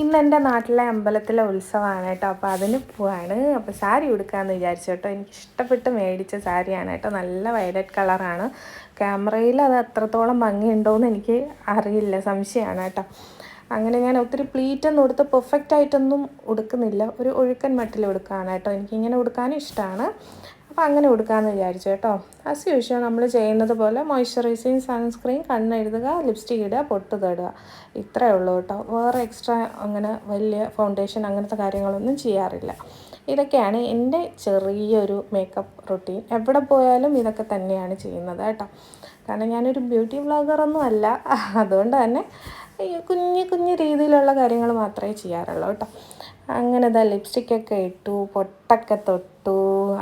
ഇന്ന് എന്റെ നാട്ടിലെ അമ്പലത്തിലെ ഉത്സവമാണ് കേട്ടോ. അപ്പോൾ അതിന് പോവാണ്. അപ്പോൾ സാരി ഉടുക്കാമെന്ന് വിചാരിച്ചു കേട്ടോ. എനിക്ക് ഇഷ്ടപ്പെട്ട് മേടിച്ച സാരിയാണ് കേട്ടോ. നല്ല വയലറ്റ് കളറാണ്. ക്യാമറയിൽ അത് എത്രത്തോളം ഭംഗിയുണ്ടോയെന്ന് എനിക്ക് അറിയില്ല. സംശയമാണ് കേട്ടോ. അങ്ങനെ ഞാൻ ഒത്തിരി പ്ലീറ്റ് ഒന്നും ഉടുത്ത് പെർഫെക്റ്റ് ആയിട്ടൊന്നും ഉടുക്കുന്നില്ല. ഒരു ഒഴുക്കൻ മട്ടിൽ ഉടുക്കുകയാണ് കേട്ടോ. എനിക്കിങ്ങനെ ഉടുക്കാനും ഇഷ്ടമാണ്. അപ്പോൾ അങ്ങനെ കൊടുക്കാമെന്ന് വിചാരിച്ചു കേട്ടോ. ആസ് യൂഷ്വൽ നമ്മൾ ചെയ്യുന്നത് പോലെ മോയ്സ്ചറൈസിങ് സൺസ്ക്രീൻ കണ്ണെഴുതുക ലിപ്സ്റ്റിക് ഇടുക പൊട്ട് തേടുക. ഇത്രയേ ഉള്ളൂ കേട്ടോ. വേറെ എക്സ്ട്രാ അങ്ങനെ വലിയ ഫൗണ്ടേഷൻ അങ്ങനത്തെ കാര്യങ്ങളൊന്നും ചെയ്യാറില്ല. ഇതൊക്കെയാണ് എന്റെ ചെറിയൊരു മേക്കപ്പ് റൊട്ടീൻ എവിടെ പോയാലും ഇതൊക്കെ തന്നെയാണ് ചെയ്യുന്നത് കേട്ടോ. കാരണം ഞാനൊരു ബ്യൂട്ടി വ്ളോഗറൊന്നും അല്ല. അതുകൊണ്ട് തന്നെ കുഞ്ഞു കുഞ്ഞു രീതിയിലുള്ള കാര്യങ്ങൾ മാത്രമേ ചെയ്യാറുള്ളൂ കേട്ടോ. അങ്ങനെ ഇതാ ലിപ്സ്റ്റിക്കൊക്കെ ഇട്ടു പൊട്ടൊക്കെ തൊട്ടു.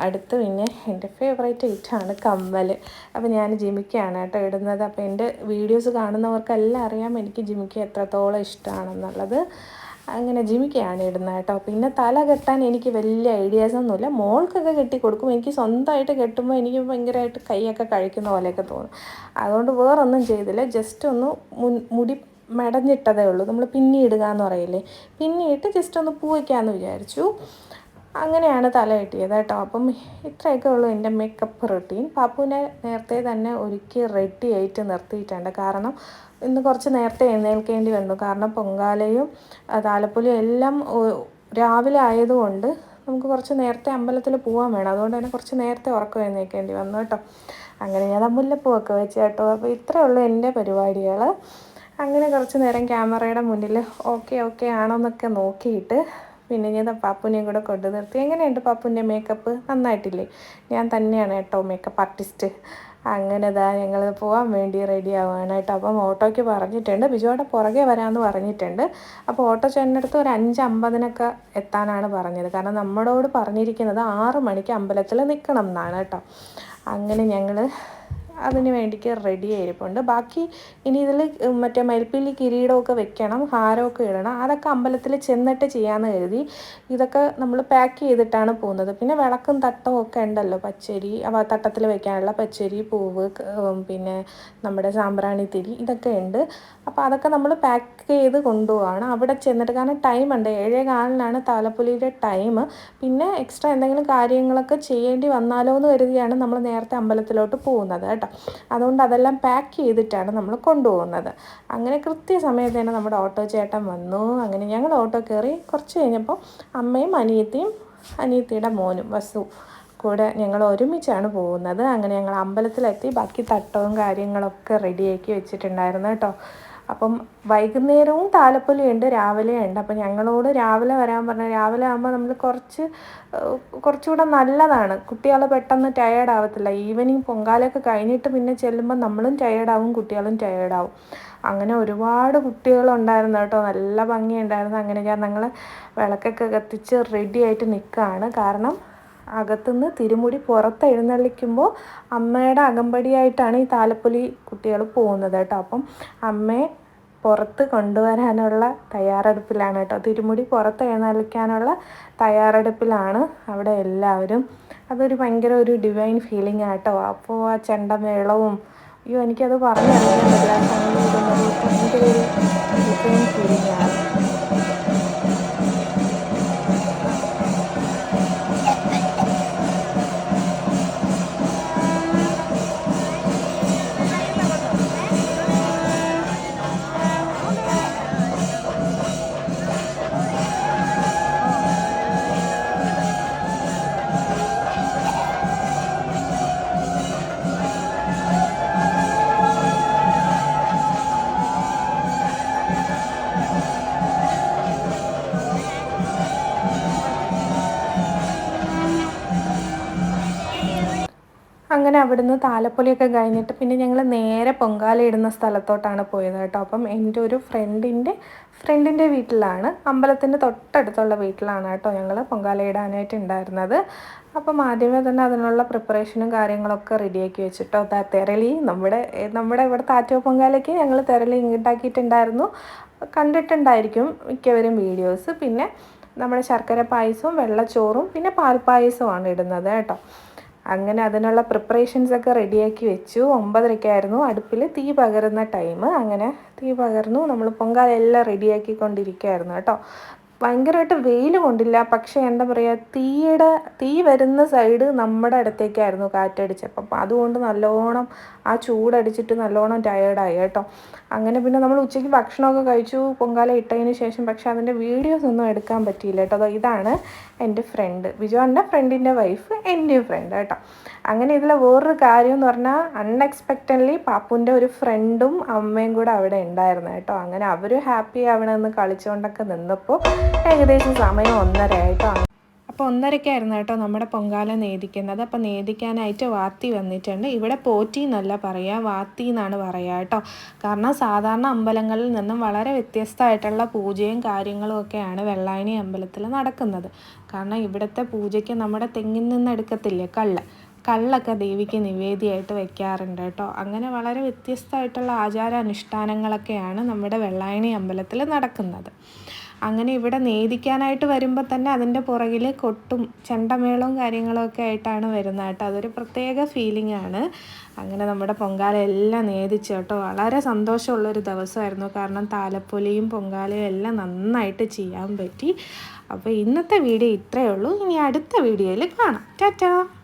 അടുത്ത് പിന്നെ എന്റെ ഫേവറേറ്റ് ഐറ്റമാണ് കമ്മൽ. അപ്പോൾ ഞാൻ ജിമിക്കാണ് കേട്ടോ ഇടുന്നത്. അപ്പോൾ എന്റെ വീഡിയോസ് കാണുന്നവർക്കെല്ലാം അറിയാം എനിക്ക് ജിമിക്ക എത്രത്തോളം ഇഷ്ടമാണെന്നുള്ളത് അങ്ങനെ ജിമിക്കയാണ് ഇടുന്നത് കേട്ടോ. പിന്നെ തല കെട്ടാൻ എനിക്ക് വലിയ ഐഡിയാസ് ഒന്നുമില്ല. മോൾക്കൊക്കെ കെട്ടി കൊടുക്കും എനിക്ക് സ്വന്തമായിട്ട് കെട്ടുമ്പോൾ എനിക്ക് ഭയങ്കരമായിട്ട് കൈയൊക്കെ കഴിക്കുന്ന പോലെയൊക്കെ തോന്നും. അതുകൊണ്ട് വേറൊന്നും ചെയ്തില്ല. ജസ്റ്റ് ഒന്ന് മുടി മെടഞ്ഞിട്ടതേ ഉള്ളൂ. നമ്മൾ പിന്നിയിടുക എന്ന് പറയില്ലേ? പിന്നിയിട്ട് ജസ്റ്റ് ഒന്ന് പൂ വയ്ക്കാമെന്ന് വിചാരിച്ചു. അങ്ങനെയാണ് തല കിട്ടിയത് കേട്ടോ. അപ്പം ഇത്രയൊക്കെ ഉള്ളൂ എന്റെ മേക്കപ്പ് റൊട്ടീൻ പാപ്പുവിനെ നേരത്തെ തന്നെ ഒരുക്കി റെഡി ആയിട്ട് നിർത്തിയിട്ടുണ്ട്. കാരണം ഇന്ന് കുറച്ച് നേരത്തെ എഴുന്നേൽക്കേണ്ടി വന്നു. കാരണം പൊങ്കാലയും താലപ്പൊലിയും എല്ലാം രാവിലെ ആയതുകൊണ്ട് നമുക്ക് കുറച്ച് നേരത്തെ അമ്പലത്തിൽ പോകാൻ വേണം. അതുകൊണ്ട് തന്നെ കുറച്ച് നേരത്തെ ഉറക്കം എഴുന്നേൽക്കേണ്ടി വന്നു കേട്ടോ. അങ്ങനെ ഞാൻ മുല്ലപ്പൂവൊക്കെ വെച്ച് കേട്ടോ. അപ്പോൾ ഇത്രയേ ഉള്ളൂ എന്റെ പരിപാടികൾ അങ്ങനെ കുറച്ച് നേരം ക്യാമറയുടെ മുന്നിൽ ഓക്കെ ഓക്കെ ആണോ എന്നൊക്കെ നോക്കിയിട്ട് പിന്നെ ഞാൻ പാപ്പുനെയും കൂടെ കൊണ്ടു നിർത്തി. എങ്ങനെയുണ്ട് പാപ്പുന്റെ മേക്കപ്പ് നന്നായിട്ടില്ലേ? ഞാൻ തന്നെയാണ് കേട്ടോ മേക്കപ്പ് ആർട്ടിസ്റ്റ് അങ്ങനെ ഇതാ ഞങ്ങൾ പോകാൻ വേണ്ടി റെഡി ആവുകയാണ് കേട്ടോ അപ്പം ഓട്ടോയ്ക്ക് പറഞ്ഞിട്ടുണ്ട്. ബിജുവോടെ പുറകെ വരാമെന്ന് പറഞ്ഞിട്ടുണ്ട്. അപ്പോൾ ഓട്ടോ ചേട്ടനടുത്ത് ഒരു അഞ്ച് അമ്പതിനൊക്കെ എത്താനാണ് പറഞ്ഞത്. കാരണം നമ്മളോട് പറഞ്ഞിരിക്കുന്നത് ആറ് മണിക്ക് അമ്പലത്തിൽ നിൽക്കണം എന്നാണ് കേട്ടോ. അങ്ങനെ ഞങ്ങൾ അതിന് വേണ്ടിക്ക് റെഡി ആയിരിപ്പുണ്ട്. ബാക്കി ഇനി ഇതിൽ മറ്റേ മയിൽപ്പീലി കിരീടമൊക്കെ വെക്കണം ഹാരമൊക്കെ ഇടണം അതൊക്കെ അമ്പലത്തിൽ ചെന്നിട്ട് ചെയ്യാമെന്ന് കരുതി ഇതൊക്കെ നമ്മൾ പാക്ക് ചെയ്തിട്ടാണ് പോകുന്നത്. പിന്നെ വിളക്കും തട്ടവും ഒക്കെ ഉണ്ടല്ലോ പച്ചരി തട്ടത്തിൽ വെക്കാനുള്ള പച്ചരി പൂവ് പിന്നെ നമ്മുടെ സാമ്പ്രാണി തിരി ഇതൊക്കെ ഉണ്ട്. അപ്പോൾ അതൊക്കെ നമ്മൾ പാക്ക് ചെയ്ത് കൊണ്ടുപോവാണ്. അവിടെ ചെന്നിട്ട് കാരണം ടൈം ഉണ്ട്. ഏഴേ കാലിനാണ് താലപ്പൊലിയുടെ ടൈം പിന്നെ എക്സ്ട്രാ എന്തെങ്കിലും കാര്യങ്ങളൊക്കെ ചെയ്യേണ്ടി വന്നാലോ എന്ന് കരുതിയാണ് നമ്മൾ നേരത്തെ അമ്പലത്തിലോട്ട് പോകുന്നത് കേട്ടോ. അതുകൊണ്ട് അതെല്ലാം പാക്ക് ചെയ്തിട്ടാണ് നമ്മൾ കൊണ്ടുപോകുന്നത്. അങ്ങനെ കൃത്യസമയത്ത് തന്നെ നമ്മുടെ ഓട്ടോ ചേട്ടൻ വന്നു. അങ്ങനെ ഞങ്ങൾ ഓട്ടോ കയറി കുറച്ച് കഴിഞ്ഞപ്പോൾ അമ്മയും അനിയത്തിയും അനിയത്തിയുടെ മോനും വസു കൂടെ ഞങ്ങൾ ഒരുമിച്ചാണ് പോകുന്നത്. അങ്ങനെ ഞങ്ങൾ അമ്പലത്തിലെത്തി. ബാക്കി തട്ടവും കാര്യങ്ങളൊക്കെ റെഡിയാക്കി വെച്ചിട്ടുണ്ടായിരുന്നു കേട്ടോ. അപ്പം വൈകുന്നേരവും താലപ്പൊലിയുണ്ട് രാവിലെയുണ്ട്. അപ്പം ഞങ്ങളോട് രാവിലെ വരാൻ പറഞ്ഞു രാവിലെ ആകുമ്പോൾ നമ്മൾ കുറച്ച് കുറച്ചുകൂടെ നല്ലതാണ്. കുട്ടികൾ പെട്ടെന്ന് ടയേർഡ് ആവത്തില്ല. ഈവനിങ് പൊങ്കാലയൊക്കെ കഴിഞ്ഞിട്ട് പിന്നെ ചെല്ലുമ്പോൾ നമ്മളും ടയേർഡാവും കുട്ടികളും ടയേർഡാവും അങ്ങനെ ഒരുപാട് കുട്ടികളുണ്ടായിരുന്നു കേട്ടോ. നല്ല ഭംഗിയുണ്ടായിരുന്നു. അങ്ങനെ ഞാൻ ഞങ്ങൾ വിളക്കൊക്കെ കത്തിച്ച് റെഡി ആയിട്ട് നിൽക്കുകയാണ് കാരണം അകത്തുനിന്ന് തിരുമുടി പുറത്ത് എഴുന്നള്ളിക്കുമ്പോൾ അമ്മയുടെ അകമ്പടിയായിട്ടാണ് ഈ താലപ്പൊലി കുട്ടികൾ പോകുന്നത് കേട്ടോ. അപ്പം അമ്മയെ പുറത്ത് കൊണ്ടുവരാനുള്ള തയ്യാറെടുപ്പിലാണ് കേട്ടോ. തിരുമുടി പുറത്ത് എഴുന്നള്ളിക്കാനുള്ള തയ്യാറെടുപ്പിലാണ് അവിടെ എല്ലാവരും. അതൊരു ഭയങ്കര ഒരു ഡിവൈൻ ഫീലിംഗ് ആട്ടോ അപ്പോൾ ആ ചെണ്ടമേളവും അയ്യോ എനിക്കത് പറഞ്ഞറിയാൻ പറ്റില്ല. ഭയങ്കര ഒരു ഡിവൈൻ ഫീലിംഗ് ആണ് അങ്ങനെ അവിടുന്ന് താലപ്പൊലിയൊക്കെ കഴിഞ്ഞിട്ട് പിന്നെ ഞങ്ങൾ നേരെ പൊങ്കാല ഇടുന്ന സ്ഥലത്തോട്ടാണ് പോയത് കേട്ടോ. അപ്പം എന്റെ ഒരു ഫ്രണ്ടിന്റെ ഫ്രണ്ടിന്റെ വീട്ടിലാണ് അമ്പലത്തിന്റെ തൊട്ടടുത്തുള്ള വീട്ടിലാണ് കേട്ടോ ഞങ്ങൾ പൊങ്കാല ഇടാനായിട്ട് ഉണ്ടായിരുന്നത്. അപ്പം ആദ്യമേ തന്നെ അതിനുള്ള പ്രിപ്പറേഷനും കാര്യങ്ങളൊക്കെ റെഡിയാക്കി വെച്ചിട്ടോ. തെരളി നമ്മുടെ നമ്മുടെ ഇവിടെ താറ്റോ പൊങ്കാലയ്ക്ക് ഞങ്ങൾ തെരളി ഉണ്ടാക്കിയിട്ടുണ്ടായിരുന്നു കണ്ടിട്ടുണ്ടായിരിക്കും മിക്കവരും വീഡിയോസ് പിന്നെ നമ്മുടെ ശർക്കര പായസവും വെള്ളച്ചോറും പിന്നെ പാൽപ്പായസമാണ് ഇടുന്നത് കേട്ടോ. അങ്ങനെ അതിനുള്ള പ്രിപ്പറേഷൻസ് ഒക്കെ റെഡിയാക്കി വെച്ചു. ഒമ്പതരയ്ക്കായിരുന്നു അടുപ്പിൽ തീ പകരുന്ന ടൈം അങ്ങനെ തീ പകർന്നു. നമ്മൾ പൊങ്കാല എല്ലാം റെഡിയാക്കിക്കൊണ്ടിരിക്കുകയായിരുന്നു കേട്ടോ. ഭയങ്കരമായിട്ട് വെയിൽ കൊണ്ടില്ല. പക്ഷേ എന്താ പറയുക തീയുടെ തീ വരുന്ന സൈഡ് നമ്മുടെ അടുത്തേക്കായിരുന്നു കാറ്റടിച്ചപ്പം. അപ്പം അതുകൊണ്ട് നല്ലോണം ആ ചൂടടിച്ചിട്ട് നല്ലോണം ടയേർഡായി കേട്ടോ. അങ്ങനെ പിന്നെ നമ്മൾ ഉച്ചയ്ക്ക് ഭക്ഷണമൊക്കെ കഴിച്ചു പൊങ്കാല ഇട്ടതിന് ശേഷം പക്ഷെ അതിന്റെ വീഡിയോസ് ഒന്നും എടുക്കാൻ പറ്റിയില്ല കേട്ടോ. അതോ ഇതാണ് എന്റെ ഫ്രണ്ട് ബിജുവാന്റെ ഫ്രണ്ടിന്റെ വൈഫ് എന്റെയും ഫ്രണ്ട് കേട്ടോ. അങ്ങനെ ഇതിലെ വേറൊരു കാര്യം എന്ന് പറഞ്ഞാൽ അൺഎക്സ്പെക്റ്റഡ്ലി പാപ്പുന്റെ ഒരു ഫ്രണ്ടും അമ്മയും കൂടെ അവിടെ ഉണ്ടായിരുന്നു കേട്ടോ. അങ്ങനെ അവർ ഹാപ്പി ആവണമെന്ന് കളിച്ചുകൊണ്ടൊക്കെ നിന്നപ്പോൾ ഏകദേശം സമയം ഒന്നര ആയിട്ടോ. അപ്പോൾ ഒന്നരക്കായിരുന്നു കേട്ടോ നമ്മുടെ പൊങ്കാല നേദിക്കുന്നത്. അപ്പോൾ നേദിക്കാനായിട്ട് വാത്തി വന്നിട്ടുണ്ട്. ഇവിടെ പോറ്റി എന്നല്ല പറയുക വാത്തി എന്നാണ് പറയുക കേട്ടോ. കാരണം സാധാരണ അമ്പലങ്ങളിൽ നിന്നും വളരെ വ്യത്യസ്തമായിട്ടുള്ള പൂജയും കാര്യങ്ങളും ഒക്കെയാണ് വെള്ളായണി അമ്പലത്തിൽ നടക്കുന്നത്. കാരണം ഇവിടുത്തെ പൂജയ്ക്ക് നമ്മുടെ തെങ്ങിൽ നിന്ന് എടുക്കത്തില്ലേ കള്ള്? കള്ളൊക്കെ ദേവിക്ക് നിവേദിയായിട്ട് വെക്കാറുണ്ട് കേട്ടോ. അങ്ങനെ വളരെ വ്യത്യസ്തമായിട്ടുള്ള ആചാര അനുഷ്ഠാനങ്ങളൊക്കെയാണ് നമ്മുടെ വെള്ളായണി അമ്പലത്തിൽ നടക്കുന്നത്. അങ്ങനെ ഇവിടെ നേദിക്കാനായിട്ട് വരുമ്പോൾ തന്നെ അതിന്റെ പുറകിൽ കൊട്ടും ചെണ്ടമേളവും കാര്യങ്ങളൊക്കെ ആയിട്ടാണ് വരുന്നത് കേട്ടോ. അതൊരു പ്രത്യേക ഫീലിംഗ് ആണ്. അങ്ങനെ നമ്മുടെ പൊങ്കാല എല്ലാം നേദിച്ചു കേട്ടോ. വളരെ സന്തോഷമുള്ളൊരു ദിവസമായിരുന്നു. കാരണം താലപ്പൊലിയും പൊങ്കാലയും എല്ലാം നന്നായിട്ട് ചെയ്യാൻ പറ്റി. അപ്പോൾ ഇന്നത്തെ വീഡിയോ ഇത്രയേ ഉള്ളൂ. ഇനി അടുത്ത വീഡിയോയിൽ കാണാം. ടാറ്റാ!